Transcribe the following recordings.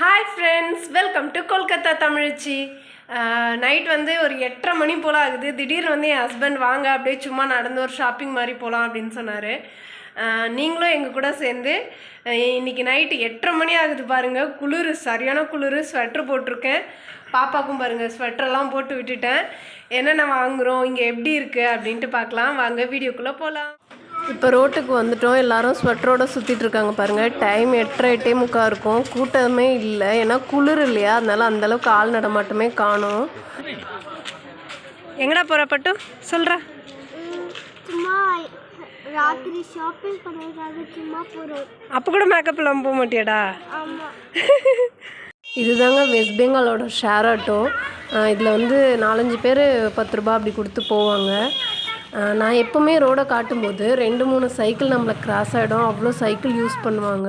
Hi friends welcome to Kolkata தமிழ்ச்சி night வந்து ஒரு எட்டரை மணி போல் ஆகுது. திடீர்னு வந்து என் ஹஸ்பண்ட் வாங்க அப்படியே சும்மா நடந்து ஒரு ஷாப்பிங் மாதிரி போகலாம் அப்படின்னு சொன்னார். Uh, நீங்களும் எங்கள் கூட சேர்ந்து இன்றைக்கி இன்னைக்கு நைட்டு எட்டரை மணி ஆகுது பாருங்கள் குளிர் சரியான குளிர் ஸ்வெட்ரு போட்டிருக்கேன். பாப்பாக்கும் பாருங்கள் ஸ்வெட்டரெல்லாம் போட்டு விட்டுட்டேன். என்னென்ன வாங்குகிறோம் இங்கே எப்படி இருக்குது அப்படின்ட்டு பார்க்கலாம். வாங்க வீடியோக்குள்ளே போகலாம் இப்போ ரோட்டுக்கு வந்துட்டோம். எல்லாரும் ஸ்வெட்டரோட சுற்றிட்டு இருக்காங்க பாருங்கள் டைம் எட்டரை எட்டே முக்கா இருக்கும். கூட்டமே இல்லை. ஏன்னா குளிர் இல்லையா? அதனால அந்த அளவுக்கு ஆள் நடமாட்டமே காணும். எங்கடா போகிற பட்டு? சொல்கிறா சும்மா ராத்திரி ஷாப்பிங் பண்ணுறதுக்காக சும்மா போகிறோம் அப்போ கூட மேக்கப் இல்லாமல் போக மாட்டியாடா? இதுதாங்க வெஸ்ட் பெங்காலோட ஷேர் ஆட்டோ இதில் வந்து நாலஞ்சு பேர் பத்து ரூபா அப்படி கொடுத்து போவாங்க. நான் எப்போவுமே ரோடை காட்டும்போது ரெண்டு மூணு சைக்கிள் நம்மளை கிராஸ் ஆகிடும் அவ்வளோ சைக்கிள் யூஸ் பண்ணுவாங்க.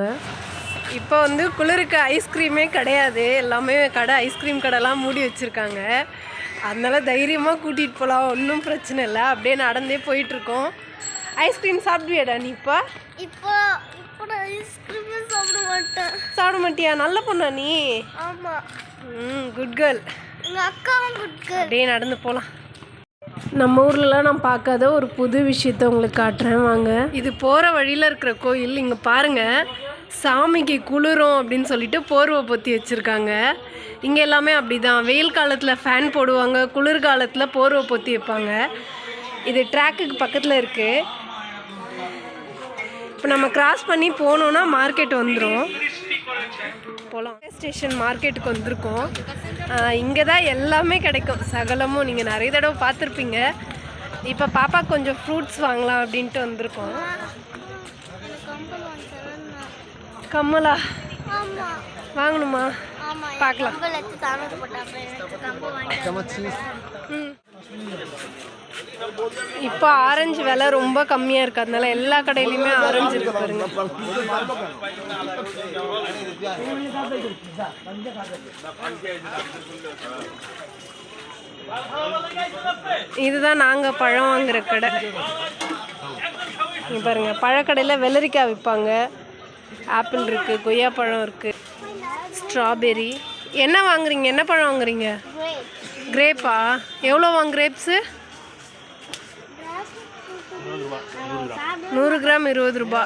இப்போ வந்து குளிருக்கு ஐஸ்கிரீமே கிடையாது. எல்லாமே கடை ஐஸ்கிரீம் கடைலாம் மூடி வச்சுருக்காங்க. அதனால தைரியமாக கூட்டிகிட்டு போகலாம் ஒன்றும் பிரச்சனை இல்லை. அப்படியே நடந்தே போயிட்டுருக்கோம். ஐஸ்கிரீம் சாப்பிடுவியாடா நீ இப்போ? இப்போ இப்போ நான் ஐஸ்கிரீமே சாப்பிட மாட்டேன். சாப்பிட மாட்டியா? நல்ல பொண்ணா நீ? ஆமாம் ம் குட் கேர்ள் எங்கள் அக்காவும் குட்கு அப்படியே நடந்து போகலாம் நம்ம ஊர்லலாம் நான் பார்க்காத ஒரு புது விஷயத்த உங்களுக்கு காட்டுறேன். வாங்க. இது போகிற வழியில் இருக்கிற கோயில். இங்கே பாருங்கள் சாமிக்கு குளிரும் அப்படின்னு சொல்லிட்டு போர்வை பொத்தி வச்சுருக்காங்க. இங்கே எல்லாமே அப்படி தான் வெயில் காலத்தில் ஃபேன் போடுவாங்க. குளிர் காலத்தில் போர்வை பொத்தி வைப்பாங்க. இது ட்ராக்குக்கு பக்கத்தில் இருக்குது இப்போ நம்ம கிராஸ் பண்ணி போனோன்னா மார்க்கெட் வந்துடும் போகலாம் ஸ்டேஷன் மார்க்கெட்டுக்கு வந்திருக்கோம். இங்கே தான் எல்லாமே கிடைக்கும். சகலமும் நீங்கள் நிறைய தடவை பார்த்துருப்பீங்க. இப்போ பாப்பா கொஞ்சம் ஃப்ரூட்ஸ் வாங்கலாம் அப்படின்ட்டு வந்திருக்கோம். கம்மலா வாங்கணுமா? பார்க்கலாம். ம். இப்போ ஆரஞ்சு விலை ரொம்ப கம்மியாக இருக்குது. அதனால எல்லா கடையிலையுமே ஆரஞ்சு இருக்கு பாருங்க. இதுதான் நாங்கள் பழம் வாங்குற கடை. பாருங்க பழக்கடையில் வெள்ளரிக்காய் விற்பாங்க. ஆப்பிள் இருக்குது கொய்யாப்பழம் இருக்குது ஸ்ட்ராபெரி. என்ன வாங்குறீங்க? என்ன பழம் வாங்குறீங்க? கிரேப்பா எவ்வளோ வாங்க கிரேப்ஸு நூறு கிராம் இருபது ரூபா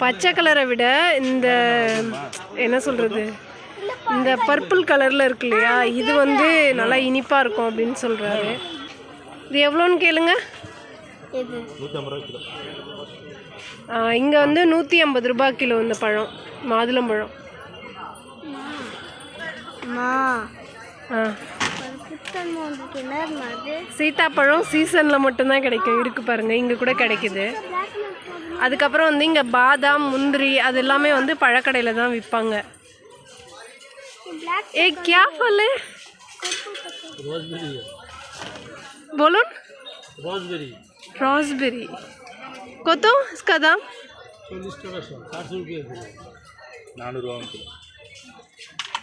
பச்சை கலரை விட இந்த என்ன சொல்கிறது இந்த பர்பிள் கலரில் இருக்கு இல்லையா? இது வந்து நல்லா இனிப்பாக இருக்கும் அப்படின்னு சொல்கிறாரு இது எவ்வளோன்னு கேளுங்க. இங்கே வந்து நூற்றி ஐம்பது ரூபாய் கிலோ இந்த பழம் மாதுளம்பழம். ஆ. சீத்தாப்பழம் சீசனில் மட்டும்தான் கிடைக்கும். இருக்குது பாருங்கள் இங்கே கூட கிடைக்குது. அதுக்கப்புறம் வந்து இங்கே பாதாம் முந்திரி அது எல்லாமே வந்து பழக்கடையில் தான் விற்பாங்க ஏ क्या फल है बोलून रोजबेरी रोजबेरी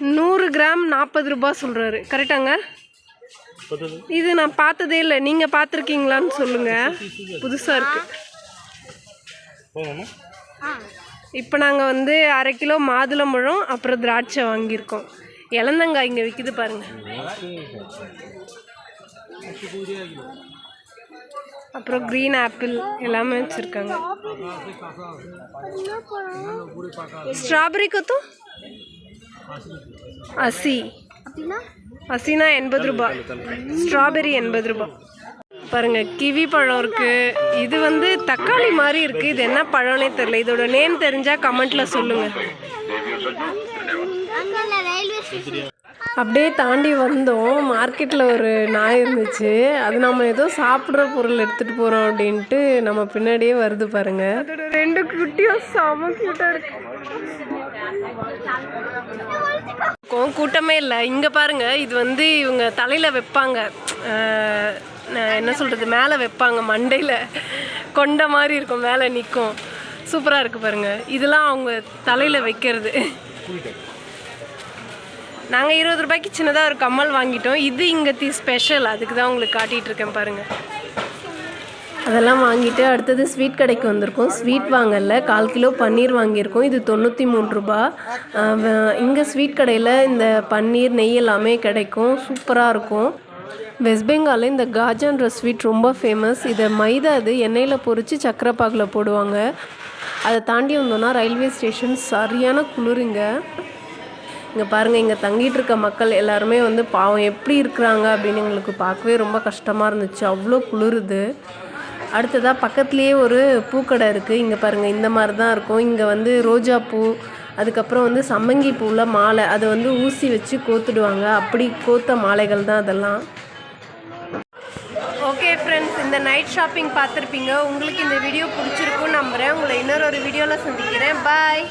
நூறு கிராம் நாற்பது ரூபா சொல்கிறாரு கரெக்டாங்க இது நான் பார்த்ததே இல்லை. நீங்கள் பார்த்துருக்கீங்களான்னு சொல்லுங்கள் புதுசாக இருக்குது இப்போ நாங்கள் வந்து அரை கிலோ மாதுளம்பழம் அப்புறம் திராட்சை வாங்கியிருக்கோம். இளந்தங்காய் இங்கே விற்கிது பாருங்கள் அப்புறம் க்ரீன் ஆப்பிள் எல்லாமே வச்சுருக்காங்க. ஸ்ட்ராபெரி கொத்தும்? அசி. அசினா? எண்பது ரூபாய் ஸ்ட்ராபெரி எண்பது ரூபாய் பாருங்க கிவி பழம் இருக்கு. இது வந்து தக்காளி மாதிரி இருக்கு. இது என்ன பழம்னே தெரியல. இதோட நேம் தெரிஞ்சா கமெண்ட்ல சொல்லுங்க. அப்படியே தாண்டி வந்தோம். மார்க்கெட்டில் ஒரு நாய் இருந்துச்சு. அது நம்ம ஏதோ சாப்பிட்ற பொருள் எடுத்துகிட்டு போகிறோம் அப்படின்ட்டு நம்ம பின்னாடியே வருது பாருங்க. அதோட ரெண்டு செம இருக்கு. இருக்கும் கூட்டமே இல்லை. இங்கே பாருங்க இது வந்து இவங்க தலையில் வைப்பாங்க. என்ன சொல்கிறது மேலே வைப்பாங்க மண்டையில். கொண்ட மாதிரி இருக்கும் மேலே நிற்கும் சூப்பராக இருக்குது பாருங்க. இதெல்லாம் அவங்க தலையில் வைக்கிறது. நாங்கள் இருபது ரூபாய்க்கு சின்னதாக ஒரு கம்மல் வாங்கிட்டோம். இது இங்கே தி ஸ்பெஷல் அதுக்கு தான் உங்களுக்கு காட்டிகிட்டு இருக்கேன் பாருங்கள் அதெல்லாம் வாங்கிட்டு அடுத்தது ஸ்வீட் கடைக்கு வந்திருக்கோம். ஸ்வீட் வாங்கல. கால் கிலோ பன்னீர் வாங்கியிருக்கோம். இது தொண்ணூற்றி மூணு ரூபா. இங்கே ஸ்வீட் கடையில் இந்த பன்னீர் நெய் எல்லாமே கிடைக்கும். சூப்பராக இருக்கும். வெஸ்ட் பெங்காலில் இந்த காஜான்ற ஸ்வீட் ரொம்ப ஃபேமஸ் இதை மைதா இது எண்ணெயில் பொறிச்சு சக்கரை பாகில் போடுவாங்க. அதை தாண்டி வந்தோன்னா ரயில்வே ஸ்டேஷன் சரியான குளிருங்க. இங்கே பாருங்கள் இங்கே தங்கிட்டு இருக்க மக்கள் எல்லாருமே வந்து பாவம் எப்படி இருக்கிறாங்க அப்படின்னு எங்களுக்கு பார்க்கவே ரொம்ப கஷ்டமாக இருந்துச்சு. அவ்வளோ குளிருது. அடுத்ததாக பக்கத்துலேயே ஒரு பூக்கடை இருக்குது இங்கே பாருங்கள் இந்த மாதிரி தான் இருக்கும். இங்கே வந்து ரோஜா பூ அதுக்கப்புறம் வந்து சம்மங்கி பூவில் மாலை அதை வந்து ஊசி வச்சு கோத்துடுவாங்க. அப்படி கோத்த மாலைகள் தான் அதெல்லாம். ஓகே ஃப்ரெண்ட்ஸ் இந்த நைட் ஷாப்பிங் பார்த்துருப்பீங்க. உங்களுக்கு இந்த வீடியோ பிடிச்சிருக்கும்னு நம்புகிறேன் உங்களை இன்னொரு ஒரு வீடியோவில் சந்திக்கிறேன். பாய்